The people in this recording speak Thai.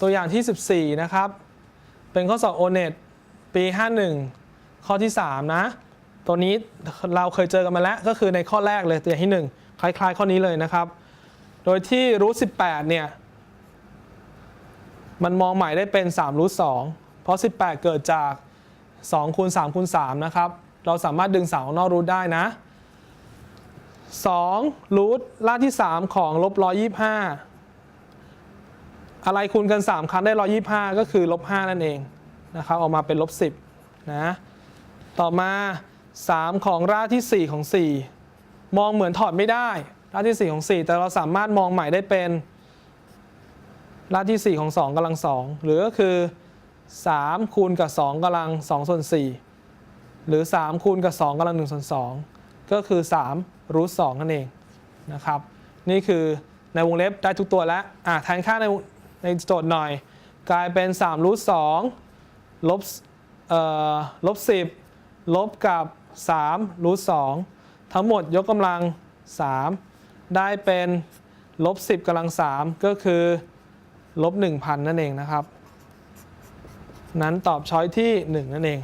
ตัวอย่างที่ 14 นะครับ เป็นข้อสอบ o n e t ปี 51 ข้อที่ 3 นะ ตัวนี้เราเคยเจอกันมาแล้ว ก็คือในข้อแรกเลยตัวอย่างที่ 1 คล้ายๆ ข้อนี้เลยนะครับ โดยที่รูท18 เนี่ย มันมองใหม่ได้เป็น3รูท2เพราะ 18 เกิดจาก2คูณ3คูณ3นะครับ เราสามารถดึง3ออกนอกรูทได้นะ2รูทรากที่ 3 ของลบ125 อะไรคูณกัน 3 ครั้งได้ 125 ก็คือลบ5นั่นเองนะครับออกมาเป็นลบ 10นะต่อมา 3 ของรากที่ 4 ของ 4 มองเหมือนถอดไม่ได้รากที่ 4 ของ 4 แต่เราสามารถมองใหม่ได้เป็นรากที่ 4 ของ 2กำลัง 2 หรือก็คือ 3 คูณกับ 2กำลัง2ส่วน4หรือ 3 คูณกับ 2กำลัง1ส่วน2ก็คือ 3 รูท2นั่นเองนะครับ นี่คือในวงเล็บได้ทุกตัวแล้วอะแทนค่าใน ในโจทย์หน่อย กลายเป็น3รูท2ลบเอ่อลบ10ลบกับ3รูท2ทั้งหมดยกกำลัง 3 ได้เป็นลบ10กำลัง 3 ก็คือลบ1,000 นั่นเองนะครับ นั้นตอบช้อยที่ 1 นั่นเอง